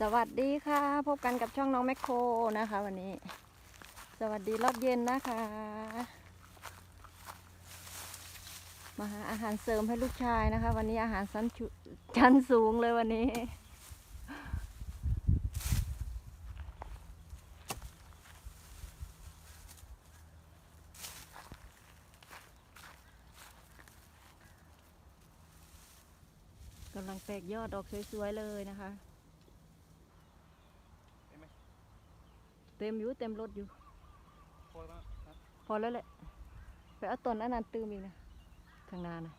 สวัสดีค่ะ พบกันกับช่องน้องแมคโครนะคะ วันนี้ สวัสดีรอบเย็นนะคะ มาหาอาหารเสริมให้ลูกชายนะคะ วันนี้อาหารชั้นชั้นสูงเลยวันนี้ กำลังแตกยอดดอกสวยๆเลยนะคะ เห็นไหม เต็มอยู่เต็มรถอยู่ พอแล้วครับพอแล้วแหละ ไปเอาต้นอันนั้นตื้มอีกนะข้างหน้านะ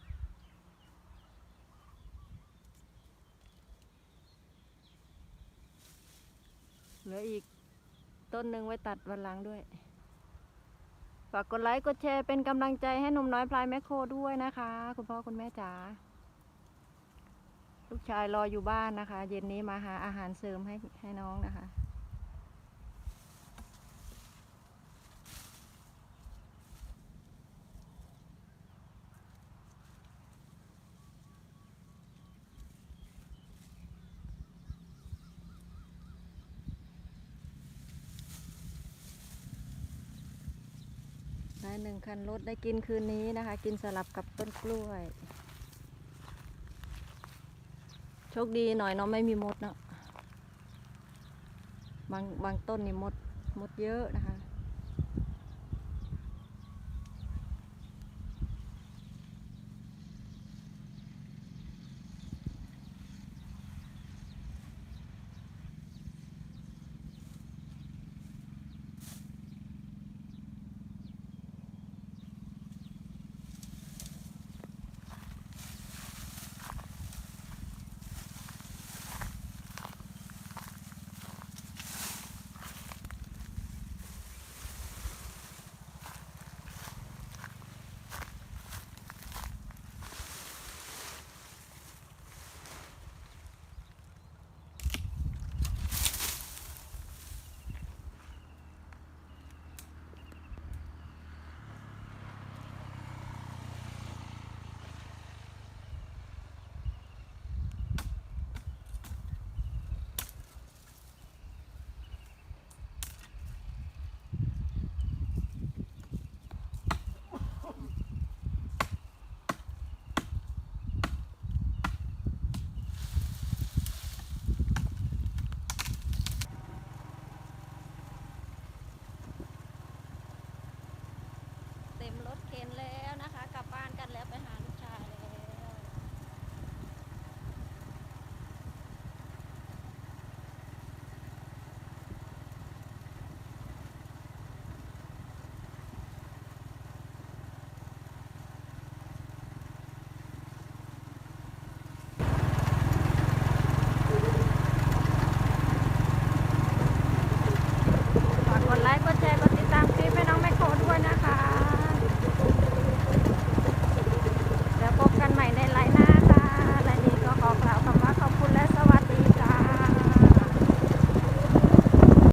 เหลืออีกต้นหนึ่งไว้ตัดวันหลังด้วย ฝากกดไลค์กดแชร์เป็นกำลังใจให้หนุ่มน้อยพลายแมคโครด้วยนะคะ คุณพ่อคุณแม่จ๋าลูกชายรออยู่บ้านนะคะ เย็นนี้มาหาอาหารเสริมให้ให้น้องนะคะ ได้ หนึ่งคันรถได้กินคืนนี้นะคะ กินสลับกับต้นกล้วย โชคดีหน่อยเนาะไม่มีมดเนาะบางบางต้นนี่มดมดเยอะนะคะ